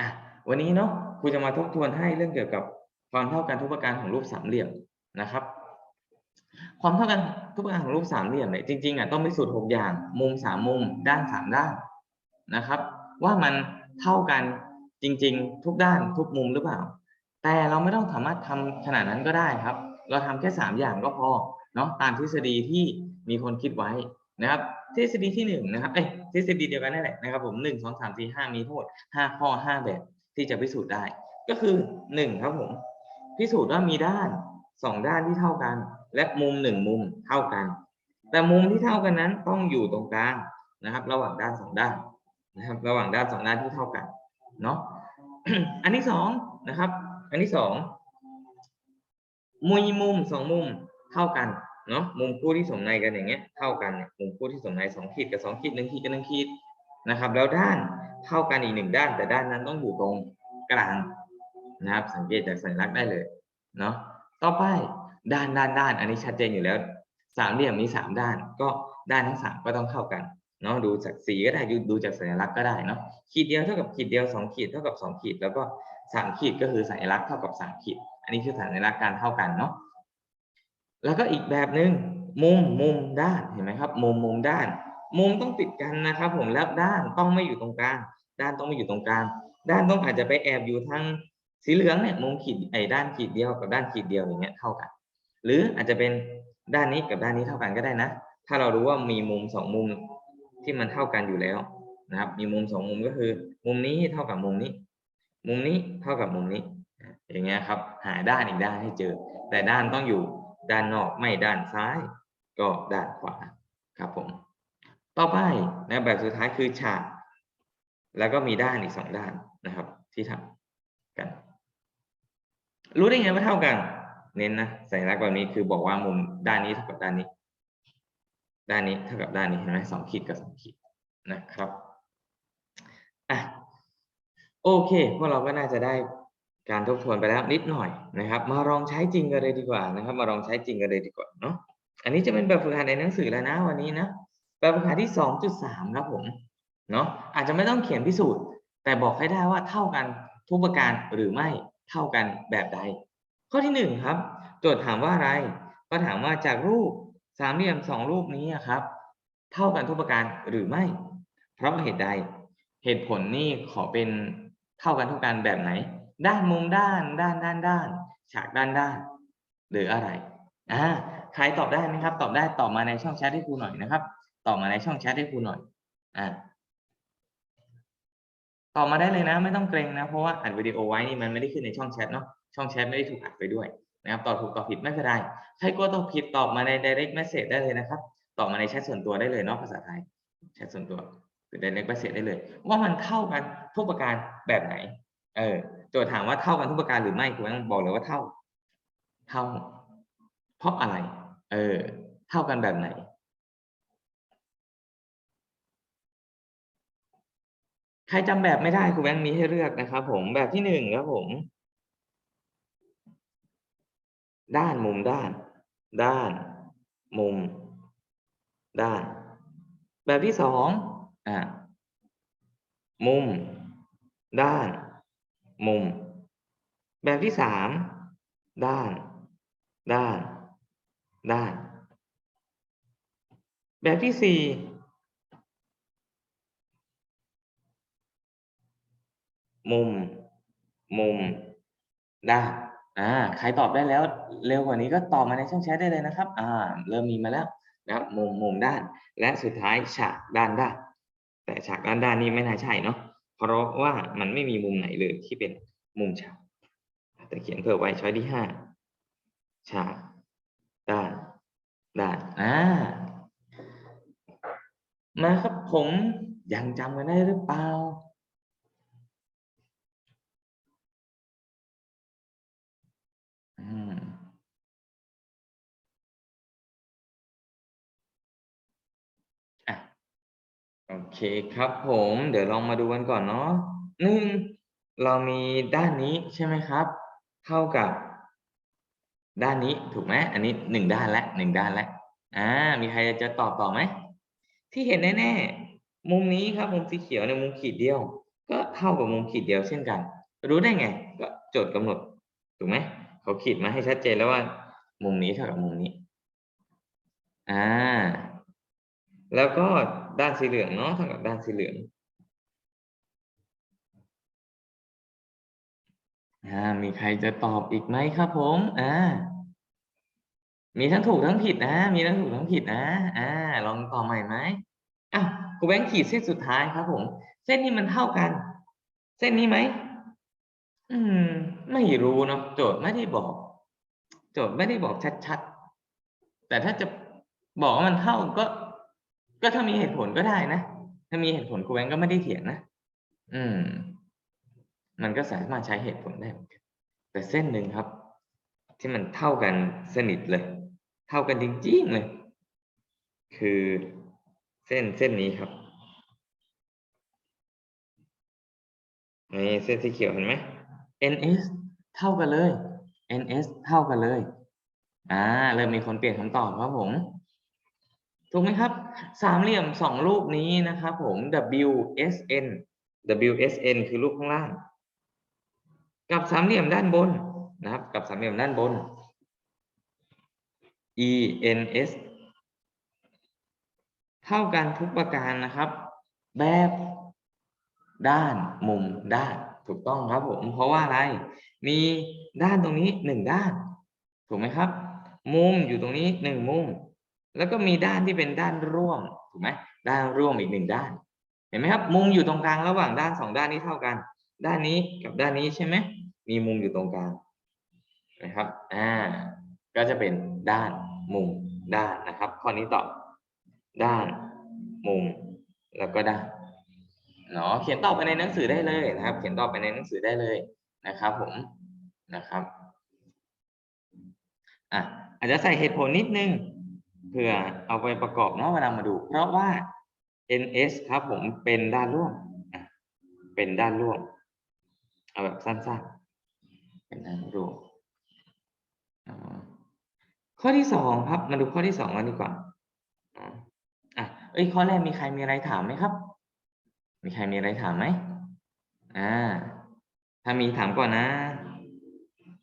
อะวันนี้เนาะครูจะมาทบทวนให้เรื่องเกี่ยวกับความเท่ากันทุกประการของรูปสามเหลี่ยมนะครับ ความเท่ากันทุกประการของรูปสามเหลี่ยมเนี่ยจริงๆอะต้องพิสูจน์หกอย่าง มุมสามมุม ด้านสามด้านนะครับ ว่ามันเท่ากันจริง ๆ ทุกด้านทุกมุมหรือเปล่า แต่เราไม่ต้องสามารถทำขนาดนั้นก็ได้ครับ เราทำแค่สามอย่างก็พอเนาะตามทฤษฎีที่มีคนคิดไว้นะครับ ทฤษฎีที่หนึ่งนะครับ เอ้ยทฤษฎีเดียวกันนั่นแหละนะครับผมหนึ่งสองสามสี่ห้ามีทั้งหมดห้าข้อห้าแบบที่จะพิสูจน์ได้ ก็คือหนึ่งครับผม พิสูจน์ว่ามีด้านสองด้านที่เท่ากัน และมุมหนึ่งมุมเท่ากัน แต่มุมที่เท่ากันนั้นต้องอยู่ตรงกลางนะครับ ระหว่างด้านสองด้านนะครับ ระหว่างด้านสองด้านที่เท่ากันเนาะอันที่สองนะครับ อันที่สองมุมมุมสองมุมเท่ากัน เนาะมุมคู่ที่สมในกันอย่างเงี้ยเท่ากันเนี่ยมุมคู่ที่สมในสองขีดกับสองขีดหนึ่งขีดกับหนึ่งขีดนะครับ แล้วด้านเท่ากันอีกหนึ่งด้าน แต่ด้านนั้นต้องอยู่ตรงกลางนะครับ สังเกตจากสัญลักษณ์ได้เลยเนาะต่อไปด้านด้านด้านอันนี้ชัดเจนอยู่แล้วสามเหลี่ยมมีสามด้าน ก็ด้านทั้งสามก็ต้องเท่ากันเนาะดูจากสีก็ได้ดูจากสัญลักษณ์ก็ได้เนาะขีดเดียวเท่ากับขีดเดียวสองขีดเท่ากับสองขีด แล้วก็สามขีดก็คือสัญลักษณ์เท่ากับสามขีด อันนี้คือสัญลักษณ์การเท่ากันเนาะ แล้วก็อีกแบบหนึ่งมุมมุมด้านเห็นไหมครับ มุมมุมด้าน มุมต้องติดกันนะครับ ผมแล้วด้านต้องไม่อยู่ตรงกลางด้านต้องไม่อยู่ตรงกลางด้านต้องอาจจะไปแอบอยู่ทางสีเหลืองเนี่ยมุมขีดไอ้ด้านขีดเดียวกับด้านขีดเดียวอย่างเงี้ยเท่ากัน หรืออาจจะเป็นด้านนี้กับด้านนี้เท่ากันก็ได้นะ ถ้าเรารู้ว่ามีมุมสองมุมที่มันเท่ากันอยู่แล้วนะครับ มีมุมสองมุมก็คือ มุมนี้เท่ากับมุมนี้ มุมนี้เท่ากับมุมนี้ อย่างเงี้ยครับ หาด้านอีกด้านให้เจอ แต่ด้านต้องอยู่ ด้านนอกไม่ด้านซ้าย ก็ด้านขวาครับผมต่อไปนะแบบสุดท้ายคือฉาก แล้วก็มีด้านอีกสองด้านนะครับ ที่ทำกัน รู้ได้ไงว่าเท่ากัน เน้นนะสัญลักษณ์แบบนี้คือบอกว่ามุมด้านนี้เท่ากับด้านนี้ ด้านนี้เท่ากับด้านนี้เห็นไหมสองขีดกับสองขีดนะครับอะโอเคพวกเราก็น่าจะได้ การทบทวนไปแล้วนิดหน่อยนะครับ มาลองใช้จริงกันเลยดีกว่านะครับ มาลองใช้จริงกันเลยดีกว่าเนาะอันนี้จะเป็นแบบฝึกหัดในหนังสือแล้วนะวันนี้นะแบบฝึกหัดที่สองจุดสามครับผมเนาะอาจจะไม่ต้องเขียนพิสูจน์ แต่บอกให้ได้ว่าเท่ากันทุกประการหรือไม่เท่ากันแบบใด ข้อที่หนึ่งครับโจทย์ถามว่าอะไร ก็ถามว่าจากรูปสามเหลี่ยมสองรูปนี้ครับ เท่ากันทุกประการหรือไม่ เพราะเหตุใด เหตุผลนี่ขอเป็นเท่ากันทุกประการแบบไหน ด้านมุมด้านด้านด้านด้าน ฉากด้านด้าน หรืออะไรอ่าใครตอบได้ไหมครับ ตอบได้ตอบมาในช่องแชทให้ครูหน่อยนะครับตอบมาในช่องแชทให้ครูหน่อยอ่าตอบมาได้เลยนะ ไม่ต้องเกรงนะ เพราะว่าอัดวิดีโอไว้นี่มันไม่ได้ขึ้นในช่องแชทเนาะช่องแชทไม่ได้ถูกอัดไปด้วยนะครับตอบถูกตอบผิดไม่เป็นไรใครกลัวตอบผิดตอบมาใน direct message ได้เลยนะครับตอบมาในแชทส่วนตัวได้เลยเนาะภาษาไทยแชทส่วนตัวหรือ direct message ได้เลย ว่ามันเท่ากันทุกประการแบบไหน เออโจทย์ถามว่าเท่ากันทุกประการหรือไม่คุณต้องบอกเลยว่าเท่า เท่า เพราะอะไร เออ เท่ากันแบบไหนใครจำแบบไม่ได้ครูแบงค์มีให้เลือกนะครับผมแบบที่หนึ่งครับผม ด้านมุมด้าน ด้าน มุม ด้าน แบบที่สองอ่ามุม ด้าน มุม แบบที่สามด้าน ด้าน ด้าน แบบที่สี่มุม มุม ด้าน อ่า ใครตอบได้แล้ว เร็วกว่านี้ก็ตอบมาในช่องแชทได้เลยนะครับ อ่า เริ่มมีมาแล้วนะครับ มุม มุมด้าน และสุดท้ายฉากด้านด้าน แต่ฉากด้านด้านนี้ไม่น่าใช่เนาะ เพราะว่ามันไม่มีมุมไหนเลยที่เป็นมุมฉากแต่เขียนเพิ่มไว้ช้อยที่ห้าฉากด้านด้านอ่ามาครับผมยังจำกันได้หรือเปล่า โอเคครับผมเดี๋ยวลองมาดูกันก่อนเนาะหนึ่งเรามีด้านนี้ใช่ไหมครับ เท่ากับ ด้านนี้ถูกไหมอันนี้หนึ่งด้านและหนึ่งด้านและอ่ามีใครจะตอบต่อไหมที่เห็นแน่ๆมุมนี้ครับมุมสีเขียวในมุมขีดเดียว ก็เท่ากับมุมขีดเดียวเช่นกัน รู้ได้ไง ก็โจทย์กำหนดถูกไหมเขาขีดมาให้ชัดเจนแล้วว่า มุมนี้เท่ากับมุมนี้อ่าแล้วก็ ด้านสีเหลืองเนาะเท่ากับด้านสีเหลืองอ่ามีใครจะตอบอีกไหมครับผมอ่ามีทั้งถูกทั้งผิดนะ มีทั้งถูกทั้งผิดนะ อ่า ลองตอบใหม่ไหมอะครูแบงค์ขีดเส้นสุดท้ายครับผม เส้นนี้มันเท่ากัน เส้นนี้ไหม อืม ไม่รู้เนาะ โจทย์ไม่ได้บอก โจทย์ไม่ได้บอกชัดๆ แต่ถ้าจะบอกว่ามันเท่าก็ ก็ถ้ามีเหตุผลก็ได้นะ ถ้ามีเหตุผลครูแบงค์ก็ไม่ได้เถียงนะ อืม มันก็สามารถใช้เหตุผลได้ แต่เส้นหนึ่งครับ ที่มันเท่ากันสนิทเลย เท่ากันจริงๆเลย คือเส้นเส้นนี้ครับนี่เส้นสีเขียวเห็นไหม ns เท่ากันเลย ns เท่ากันเลย อ่า เริ่มมีคนเปลี่ยนคำตอบครับผม ถูกไหมครับ สามเหลี่ยมสองรูปนี้นะครับผม WSN WSN คือรูปข้างล่าง กับสามเหลี่ยมด้านบนนะครับ กับสามเหลี่ยมด้านบน ENS เท่ากันทุกประการนะครับ แบบด้านมุมด้านถูกต้องครับผมเพราะว่าอะไร มีด้านตรงนี้หนึ่งด้าน ถูกไหมครับ มุมอยู่ตรงนี้หนึ่งมุม แล้วก็มีด้านที่เป็นด้านร่วมถูกไหมด้านร่วมอีกหนึ่งด้าน เห็นไหมครับ มุมอยู่ตรงกลางระหว่างด้านสองด้านนี้เท่ากัน ด้านนี้กับด้านนี้ใช่ไหมมีมุมอยู่ตรงกลางนะครับอ่าก็จะเป็นด้านมุมด้านนะครับข้อนี้ตอบด้านมุมแล้วก็ด้านเนาะเขียนตอบไปในหนังสือได้เลยนะครับ เขียนตอบไปในหนังสือได้เลยนะครับผมนะครับอะอาจจะใส่เหตุผลนิดนึง เพื่อเอาไปประกอบเนาะเวลามาดู เพราะว่า ns ครับผมเป็นด้านร่วมอ่เป็นด้านร่วม เอาแบบสั้นๆ เป็นด้านร่วมข้อที่สองครับ มาดูข้อที่สองกันดีกว่าอ๋ออะเอ้ยข้อแรกมีใครมีอะไรถามไหมครับ มีใครมีอะไรถามไหมอ่า ถ้ามีถามก่อนนะ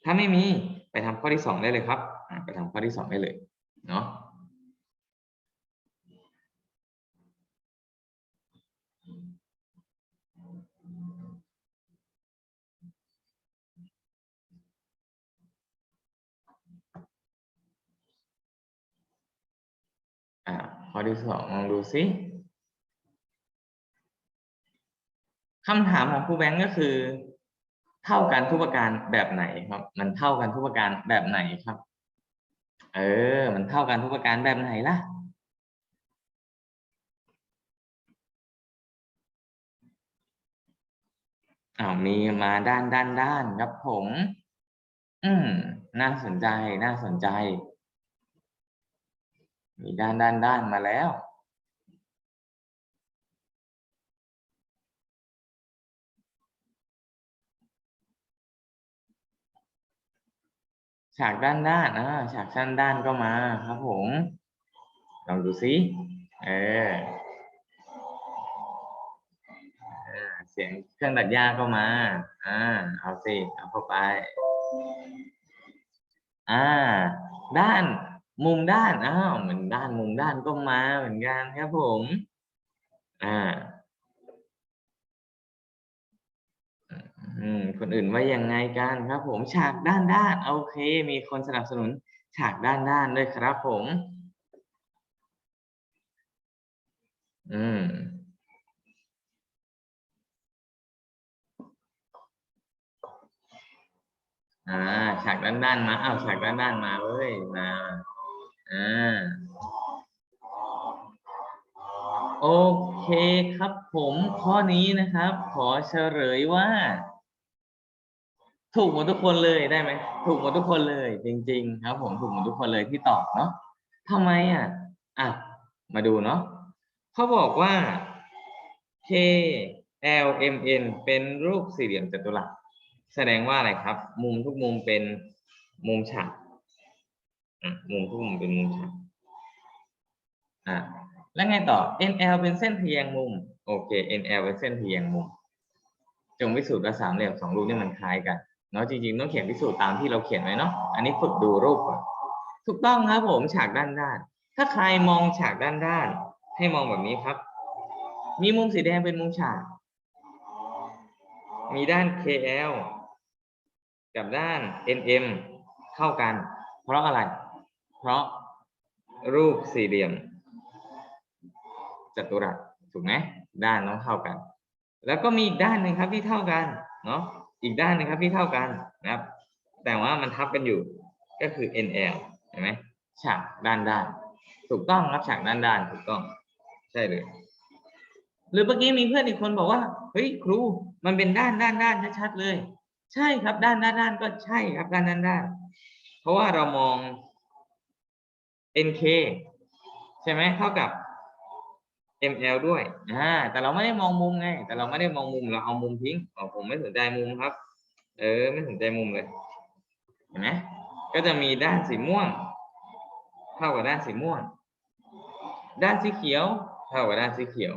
ถ้าไม่มีไปทำข้อที่สองได้เลยครับไปทำข้อที่สองได้เลย เนาะ อ่า ข้อที่สองลองดูซิคำถามของครูแบงก์ก็คือ เท่ากันทุกประการแบบไหนครับ มันเท่ากันทุกประการแบบไหนครับ เออ มันเท่ากันทุกประการแบบไหนล่ะอ้าวมีมาด้านด้านด้านครับผม อืม น่าสนใจ น่าสนใจ มีด้านด้านด้านมาแล้ว ฉากด้านด้านอ่าฉากด้นด้านก็มาครับผมลองดูซิเออเออเสียงเครื่องตัดหญ้าก็มา อ่า เอาสิ เอาเข้าไป อ่า ด้าน มุมด้านอ้าวเหมือนด้านมุมด้านก็มาเหมือนกันครับผมอ่าคนอื่นว่ายังไงกันครับ ผมฉากด้านด้านโอเค มีคนสนับสนุน ฉากด้านด้านด้วยครับผม อืมอ่าฉากด้านด้านมาอ้าวฉากด้านด้านมาเว้ยมา อ่าโอเคครับผมข้อนี้นะครับ ขอเฉลยว่า ถูกหมดทุกคนเลยได้ไหมถูกหมดทุกคนเลย จริง ๆ ครับ ผมถูกหมดทุกคนเลยที่ตอบเนาะทำไมอะอะมาดูเนาะเขาบอกว่า K L M N เป็นรูปสี่เหลี่ยมจัตุรัสแสดงว่าอะไรครับ มุมทุกมุมเป็นมุมฉาก มุมทุกมุมเป็นมุมฉากอะแล้วไงต่อ NL เป็นเส้นทะแยงมุม โอเค NL เป็นเส้นทะแยงมุม จงพิสูจน์ว่าสามเหลี่ยมสองรูปนี่มันคล้ายกันเนาะจริงๆต้องเขียนพิสูจน์ตามที่เราเขียนไว้เนาะอันนี้ฝึกดูรูปก่อนถูกต้องครับผมฉากด้านด้าน ถ้าใครมองฉากด้านด้าน ให้มองแบบนี้ครับ มีมุมสีแดงเป็นมุมฉาก มีด้าน KL กับด้าน NM เข้ากัน เพราะอะไร เพราะรูปสี่เหลี่ยมจัตุรัสถูกไหมด้านต้องเท่ากัน แล้วก็มีอีกด้านหนึ่งครับที่เท่ากันเนาะอีกด้านหนึ่งครับที่เท่ากันนะครับ แต่ว่ามันทับกันอยู่ก็คือ NL เห็นไหมฉากด้านด้านถูกต้องครับฉากด้านด้านถูกต้อง ใช่เลยหรือเมื่อกี้มีเพื่อนอีกคนบอกว่าเฮ้ยครูมันเป็นด้านด้านด้านชัดๆเลย ใช่ครับด้านด้านด้านก็ใช่ครับด้านด้านด้านเพราะว่าเรามอง NK ใช่ไหมเท่ากับ ML ด้วยอ่าแต่เราไม่ได้มองมุมไง แต่เราไม่ได้มองมุมเราเอามุมทิ้งอ๋อผมไม่สนใจมุมครับ เออ ไม่สนใจมุมเลยเห็นไหมก็จะมีด้านสีม่วง เท่ากับด้านสีม่วง ด้านสีเขียว เท่ากับด้านสีเขียว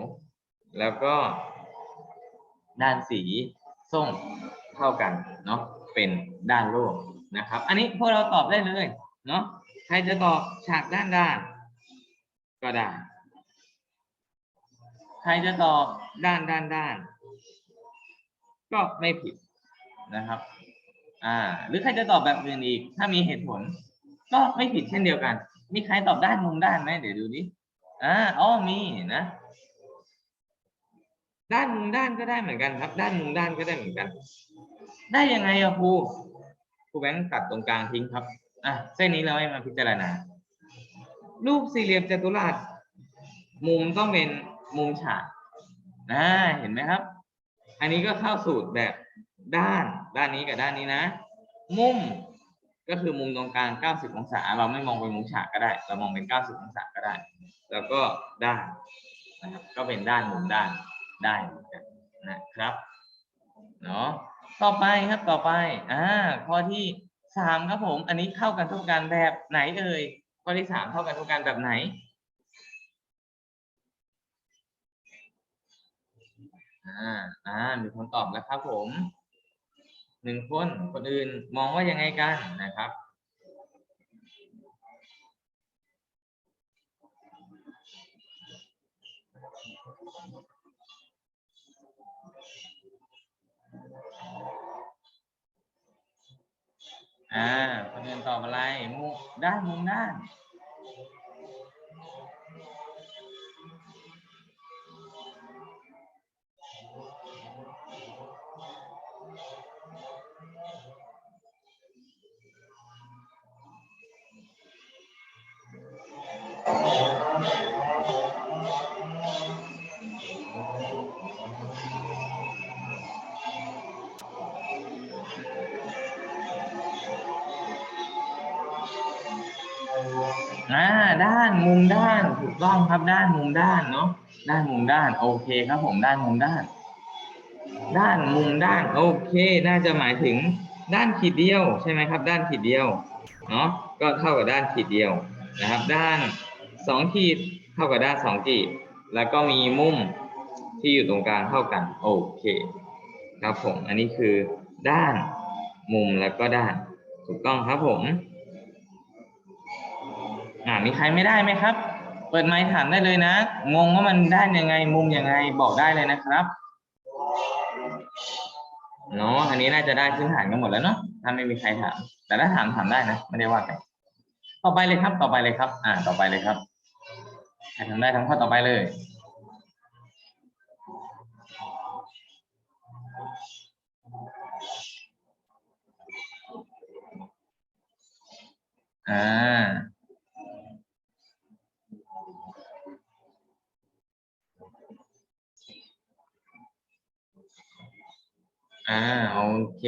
แล้วก็ ด้านสีส้มเท่ากันเนาะเป็นด้านโลกนะครับ อันนี้พวกเราตอบได้เลยเนาะ ครจะตอบฉากด้านด้าน ก็ได้ ใครจะตอบด้านด้านด้าน ก็ไม่ผิดนะครับ อ่า หรือใครจะตอบแบบอื่นอีก ถ้ามีเหตุผล ก็ไม่ผิดเช่นเดียวกัน มีใครตอบด้านมุมด้านไหมเดี๋ยวดูดิอ่าอ๋อมีนะ ด้านมุมด้านก็ได้เหมือนกันครับ ด้านมุมด้านก็ได้เหมือนกัน ได้ยังไงอะครูครูแบงค์ตัดตรงกลางทิ้งครับ อะเส้นนี้เราให้มาพิจารณา รูปสี่เหลี่ยมจัตุรัสมุมต้องเป็นมุมฉากนะเห็นไหมครับ อันนี้ก็เข้าสูตรแบบด้านด้านนี้กับด้านนี้นะ มุมก็คือมุมตรงกลาง 90 องศา เราไม่มองเป็นมุมฉากก็ได้ เรามองเป็น 90 องศาก็ได้ แล้วก็ด้านนะครับก็เป็นด้านมุมด้านได้เหมือนกันนะครับเนาะต่อไปครับต่อไปอ่าข้อที่ สามครับผม อันนี้เข้ากันทุกการแบบไหนเอ่ยข้อที่สามเข้ากันทุกการแบบไหนอ่าอ่ามีคนตอบแล้วครับผมหนึ่งคนคนอื่นมองว่ายังไงกันนะครับ อ่าคนอื่นตอบอะไรมุมด้านมุมด้าน ด้านมุมด้านถูกต้องครับด้านมุมด้านเนาะด้านมุมด้านโอเคครับผมด้านมุมด้าน ด้านมุมด้านโอเค น่าจะหมายถึงด้านขีดเดียวใช่ไหมครับ ด้านขีดเดียวเนาะก็เท่ากับด้านขีดเดียวนะครับ ด้านสองขีดเท่ากับด้านสองขีดแล้วก็มีมุมที่อยู่ตรงกลางเท่ากันโอเคครับผมอันนี้คือด้านมุมแล้วก็ด้านถูกต้องครับผม มีใครไม่ได้ไหมครับ เปิดไมค์ถามได้เลยนะ งงว่ามันได้ยังไง มุมยังไง บอกได้เลยนะครับเนาะอันนี้น่าจะได้พื้นฐานกันหมดแล้วเนาะ ถ้าไม่มีใครถาม แต่ถ้าถามถามได้นะ ไม่ได้ว่ากัน ต่อไปเลยครับ ต่อไปเลยครับ อ่า ต่อไปเลยครับใครทำได้ทั้งข้อต่อไปเลยอ่า อ่าโอเค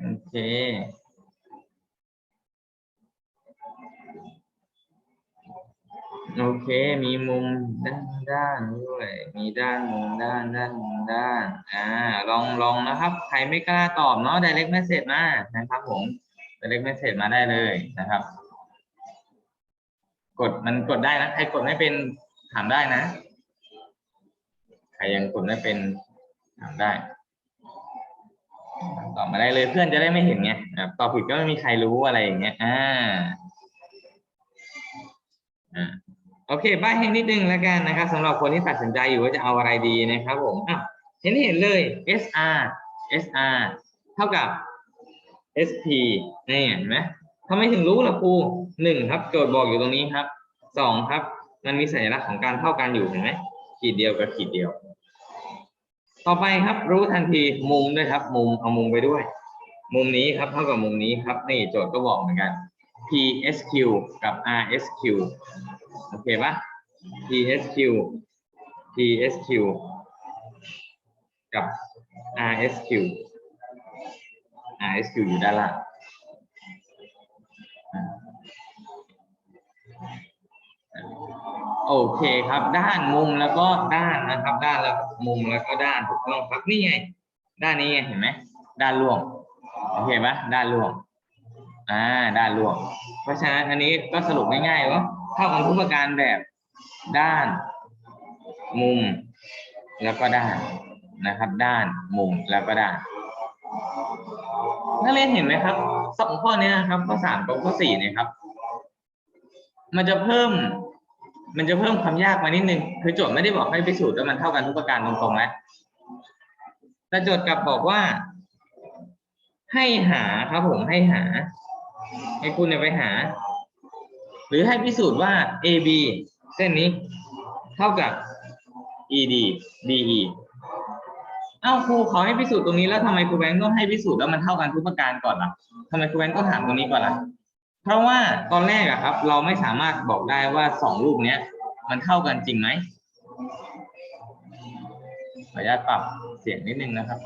โอเค โอเค มีมุมด้านด้านด้วย มีด้านมุมด้านด้านมุมด้าน อ่า ลองลองนะครับ ใครไม่กล้าตอบเนาะ direct message มานะครับผม direct message มาได้เลยนะครับ กดมันกดได้นะ ใครกดไม่เป็นถามได้นะ ใครยังกดไม่เป็นถามได้ ตอบมาได้เลยเพื่อนจะได้ไม่เห็นไงตอบผิดก็ไม่มีใครรู้อะไรอย่างเงี้ยอ่าอ่าโอเคใบ้ให้นิดนึงแล้วกันนะครับสำหรับคนที่ตัดสินใจอยู่ว่าจะเอาอะไรดีนะครับผมอะเห็นเห็นเลย SR SR เท่ากับ SP นี่เห็นไหมทำไมถึงรู้ล่ะครูหนึ่งครับ โจทย์บอกอยู่ตรงนี้ครับสองครับ มันมีสัญลักษณ์ของการเท่ากันอยู่เห็นไหมขีดเดียวกับขีดเดียว ต่อไปครับรู้ทันทีมุมด้วยครับ มุมเอามุมไปด้วย มุมนี้ครับเท่ากับมุมนี้ครับนี่โจทย์ก็บอกเหมือนกัน PSQ กับ RSQ โอเคปะ PSQ PSQ กับ RSQ RSQ อยู่ด้านล่าง โอเคครับ ด้านมุมแล้วก็ด้านนะครับ ด้านแล้วมุมแล้วก็ด้านถูกต้องครับนี่ไงด้านนี้ไงเห็นไหมด้านร่วงโอเคปะด้านร่วงอ่าด้านร่วง เพราะฉะนั้นอันนี้ก็สรุปง่ายๆว่าเท่ากันทุกประการแบบด้าน มุม แล้วก็ด้านนะครับ ด้านมุมแล้วก็ด้านนักเรียนเห็นไหมครับสองข้อนี้นะครับข้อสามกับข้อสี่เนี่ยครับ มันจะเพิ่ม มันจะเพิ่มความยากมานิดนึงคือโจทย์ไม่ได้บอกให้พิสูจน์ว่ามันเท่ากันทุกประการตรงๆนะแต่โจทย์กลับบอกว่า ให้หาครับผมให้หา ให้คุณเนี่ยไปหา หรือให้พิสูจน์ว่า AB เส้นนี้เท่ากับ ED DE เอ้าครูขอให้พิสูจน์ตรงนี้แล้วทำไมครูแบงค์ต้องให้พิสูจน์แล้วมันเท่ากันทุกประการก่อนล่ะทำไมครูแบงค์ต้องถามตรงนี้ก่อนล่ะ เพราะว่าตอนแรกอะครับ เราไม่สามารถบอกได้ว่าสองรูปเนี้ย มันเท่ากันจริงไหมขออนุญาตปรับเสียงนิดนึงนะครับ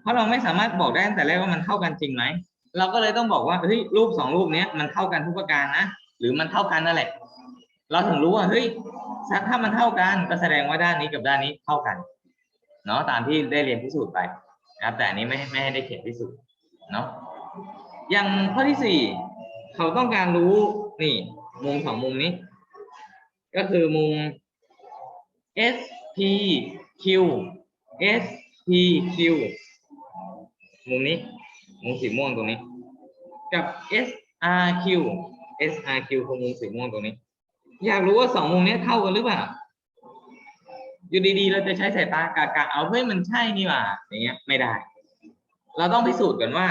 เพราะเราไม่สามารถบอกได้ตั้งแต่แรกว่ามันเท่ากันจริงไหม เราก็เลยต้องบอกว่าเฮ้ยรูปสองรูปเนี้ยมันเท่ากันทุกประการนะ หรือมันเท่ากันนั่นแหละ เราถึงรู้ว่าเฮ้ย ถ้ามันเท่ากันก็แสดงว่าด้านนี้กับด้านนี้เท่ากันเนาะตามที่ได้เรียนพิสูจน์ไปนะครับ แต่อันนี้ไม่ไม่ให้ได้เขียนพิสูจน์เนาะอย่างข้อที่สี่เขาต้องการรู้นี่มุมของมุมนี้ ก็คือมุม S P Q S P Q มุมนี้ มุมสีม่วงตรงนี้ กับ S R Q S R Q คือมุมสีม่วงตรงนี้ อยากรู้ว่าสองมุมนี้เท่ากันหรือเปล่า อยู่ดีๆ เราจะใช้สายตากากะเอาเฮ้ยมันใช่นี่หว่าอย่างเงี้ยไม่ได้ เราต้องพิสูจน์กันว่า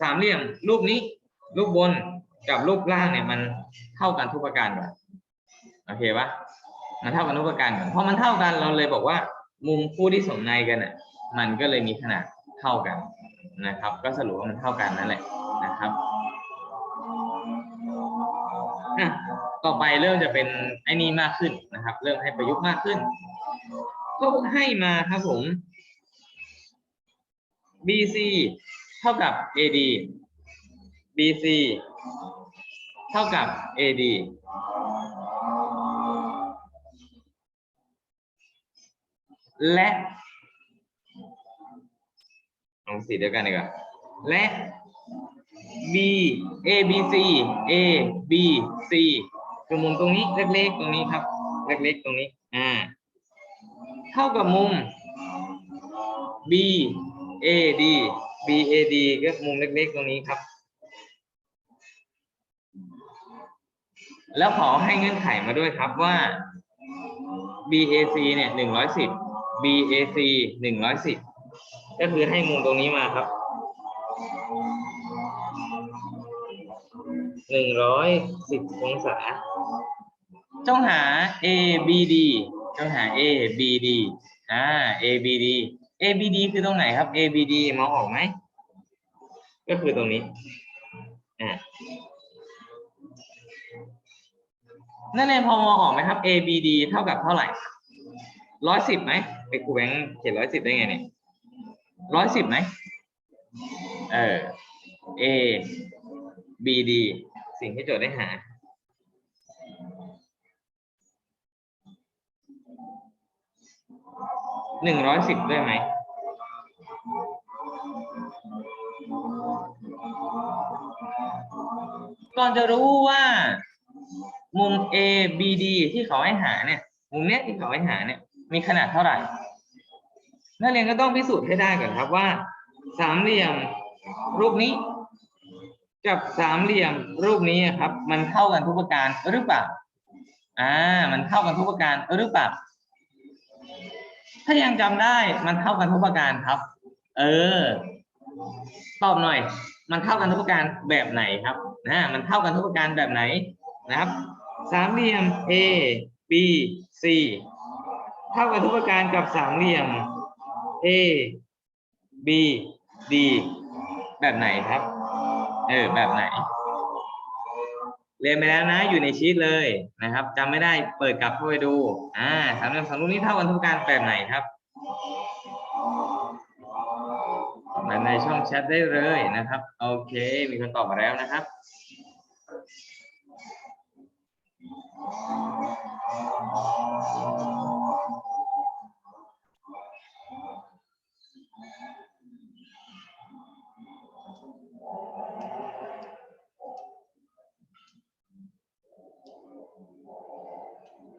สามเหลี่ยมรูปนี้ รูปบนกับรูปล่างเนี่ยมันเท่ากันทุกประการก่อโอเคปะมันเท่ากันทุกประการก่อนพอมันเท่ากันเราเลยบอกว่า มุมคู่ที่สมในกันอะ มันก็เลยมีขนาดเท่ากันนะครับ ก็สรุปว่ามันเท่ากันนั่นแหละนะครับอะ ต่อไปเริ่มจะเป็นไอ้นี่มากขึ้นนะครับ เริ่มให้ประยุกต์มากขึ้นก็ให้มาครับผม BC เท่ากับ AD BC เท่ากับ AD และลองสีเดียวกันดีกว่าและ B A B C A B C คือมุมตรงนี้เล็กๆตรงนี้ครับ เล็กๆตรงนี้ อ่า เท่ากับมุม B A D B A D ก็มุมเล็กๆตรงนี้ครับ แล้วขอให้เงื่อนไขมาด้วยครับว่า BAC เนี่ยหนึ่งร้อยสิบ BAC หนึ่งร้อยสิบก็คือให้มุมตรงนี้มาครับหนึ่งร้อยสิบองศา จ้องหา ABD จ้องหา ABD อ่า ABD ABD คือตรงไหนครับ ABD มองออกไหม ก็คือตรงนี้อ่านั่นเองพอมองออกไหมครับ ABD เท่ากับเท่าไหร่ร้อยสิบไหมไปครูแบงค์เขียนร้อยสิบได้ไงเนี่ยร้อยสิบไหมเออ A B D สิ่งที่โจทย์ได้หา หนึ่งร้อยสิบได้ไหมก่อนจะรู้ว่ามุม A B D ที่เขาให้หาเนี่ย มุมเนี้ยที่เขาให้หาเนี่ย มีขนาดเท่าไหร่ นักเรียนก็ต้องพิสูจน์ให้ได้ก่อนครับว่า สามเหลี่ยมรูปนี้ กับสามเหลี่ยมรูปนี้ครับ มันเท่ากันทุกประการหรือเปล่า อ่า มันเท่ากันทุกประการหรือเปล่า ถ้ายังจำได้มันเท่ากันทุกประการครับ เออ ตอบหน่อย มันเท่ากันทุกประการแบบไหนครับนะมันเท่ากันทุกประการแบบไหนนะครับ สามเหลี่ยม A B C เท่ากันทุกประการกับสามเหลี่ยม A B D แบบไหนครับ เออ แบบไหน เรียนไปแล้วนะ อยู่ในชีตเลยนะครับจำไม่ได้เปิดกลับเข้าไปดู อ่าสามเหลี่ยมสองรูปนี้เท่ากันทุกการแบบไหนครับมาในช่องแชทได้เลยนะครับ โอเค มีคนตอบมาแล้วนะครับ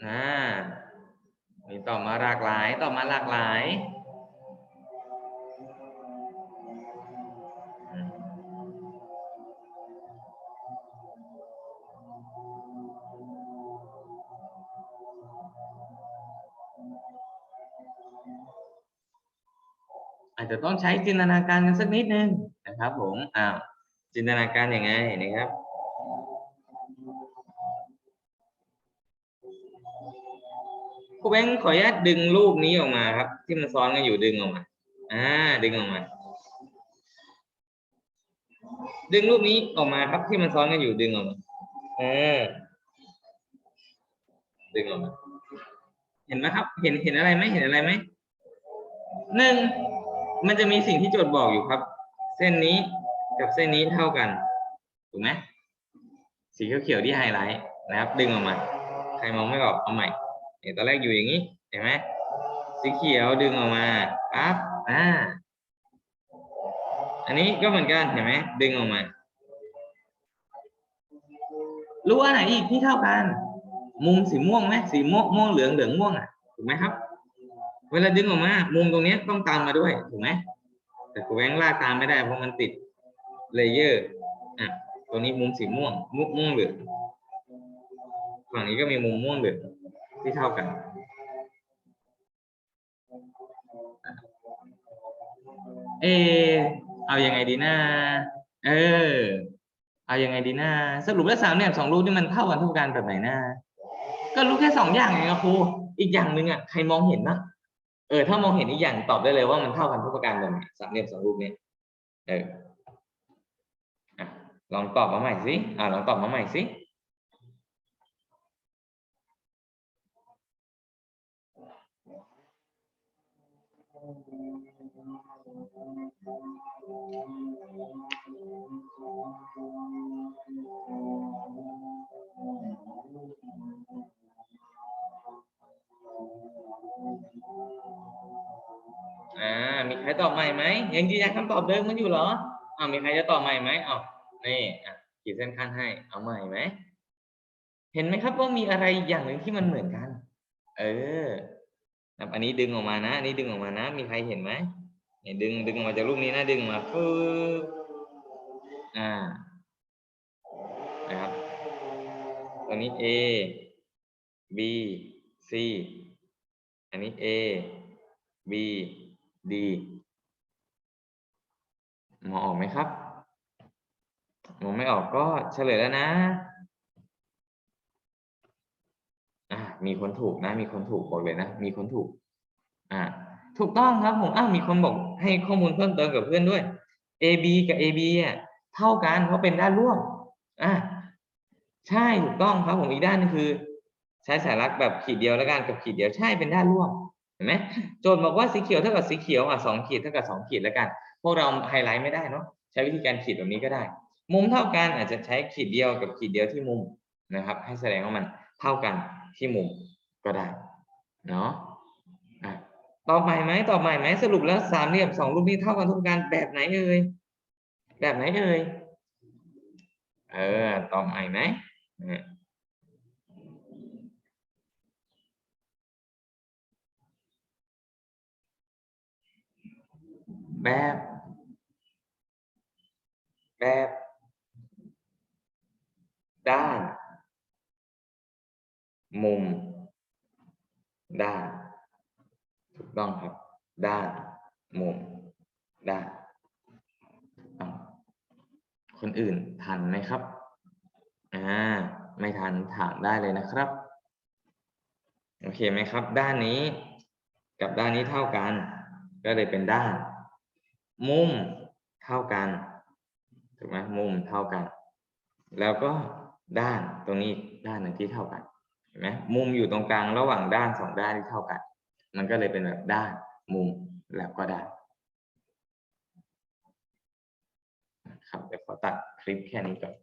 อ่า มีต อบมาหลากหลายตอบมาหลากหลาย อาจจะต้องใช้จินตนาการกันสักนิดนึงนะครับผมอ้าวจินตนาการยังไงนะครับ รูแบงค์ขออนุญาตดึงรูปนี้ออกมาครับ ที่มันซ้อนกันอยู่ดึงออกมา อ่า ดึงออกมา ดึงรูปนี้ออกมาครับที่มันซ้อนกันอยู่ดึงออกมาเออดึงออกมาเห็นไหมครับ เห็นเห็นอะไรไหมเห็นอะไรไหมหนึ่งมันจะมีสิ่งที่โจทย์บอกอยู่ครับ เส้นนี้กับเส้นนี้เท่ากันถูกไหมสีเขียวๆที่ไฮไลท์นะครับ ดึงออกมา ใครมองไม่ออกเอาใหม่ เห็นตอนแรกอยู่อย่างนี้เห็นไหมสีเขียวดึงออกมาปั๊บอ่าอันนี้ก็เหมือนกันเห็นไหมดึงออกมารู้อันไหนอีกที่เท่ากัน มุมสีม่วงไหมสีม่วงม่วงเหลืองเหลืองม่วงอะถูกไหมครับ เวลาดึงออกมา มุมตรงนี้ต้องตามมาด้วยถูกไหมแต่กูแหวงลากตามไม่ได้เพราะมันติดเลเยอร์อะตัวนี้มุมสีม่วงมุกม่วงเหลืองฝั่งนี้ก็มีมุมม่วงเหลือง ที่เท่ากันเออเอายังไงดีนะเออ เอายังไงดีนะสรุปแล้วสามเหลี่ยมสองรูปนี่มันเท่ากันเทุกการแบบไหนนะก็รู้แค่สองอย่างเองอะครูอีกอย่างหนึ่งอะใครมองเห็นบ้างเออถ้ามองเห็นอีกอย่างตอบได้เลยว่ามันเท่ากันทุกประการแบบไหนสามเหลี่ยมสองรูปนี้เออลองตอบมาใหม่สิอ่าลองตอบมาใหม่สิ อ่า มีใครตอบใหม่ไหมยังยืนยันคำตอบเดิมมันอยู่เหรออ้าวมีใครจะตอบใหม่ไหมอ้าวนี่อะขีดเส้นขั้นให้ เอาใหม่ไหมเห็นไหมครับว่ามีอะไรอย่างหนึ่งที่มันเหมือนกัน เออ นะครับอันนี้ดึงออกมานะอันนี้ดึงออกมานะ มีใครเห็นไหมเนี่ยดึงดึงออกมาจากรูปนี้นะดึงมาฟืบอ่านะครับตัวนี้ A B C อันนี้ A B D มองออกไหมครับมองไม่ออกก็เฉลยแล้วนะ อ่า มีคนถูกนะ มีคนถูกบอกเลยนะ มีคนถูก อ่า ถูกต้องครับผมอ้าวมีคนบอกให้ข้อมูลเพิ่มเติมกับเพื่อนด้วย AB กับ AB อะเท่ากันเพราะเป็นด้านร่วม อ่าใช่ถูกต้องครับผมอีกด้านนึงคือ ใช้สายลักษณ์แบบขีดเดียวแล้วกันกับขีดเดียวใช่เป็นด้านร่วมเห็นไหมโจทย์บอกว่าสีเขียวเท่ากับสีเขียวอะสองขีดเท่ากับสองขีดแล้วกัน พวกเราไฮไลท์ไม่ได้เนาะใช้วิธีการขีดแบบนี้ก็ได้ มุมเท่ากันอาจจะใช้ขีดเดียวกับขีดเดียวที่มุมนะครับ ให้แสดงว่ามันเท่ากัน ที่มุมก็ได้เนาะตอบใหม่ไหมตอบใหม่ไหมสรุปแล้วสามเหลี่ยมสองรูปนี้เท่ากันทุกการแบบไหนเอ่ยแบบไหนเอ่ยเออตอบใหม่ไหมแบบแบบด้าน มุม ด้าน ถูกต้องครับ ด้าน มุม ด้าน คนอื่นทันไหมครับ อ่า ไม่ทันถามได้เลยนะครับ โอเคไหมครับ ด้านนี้ กับด้านนี้เท่ากัน ก็เลยเป็นด้าน มุมเท่ากัน ถูกไหมมุมเท่ากัน แล้วก็ด้านตรงนี้ด้านหนึ่งที่เท่ากัน ห็นไหมมุมอยู่ตรงกลางระหว่างด้านสองด้านที่เท่ากัน มันก็เลยเป็นแบบด้านมุมแล้วก็ด้านครับเดี๋ยวขอตัดคลิปแค่นี้ก่อน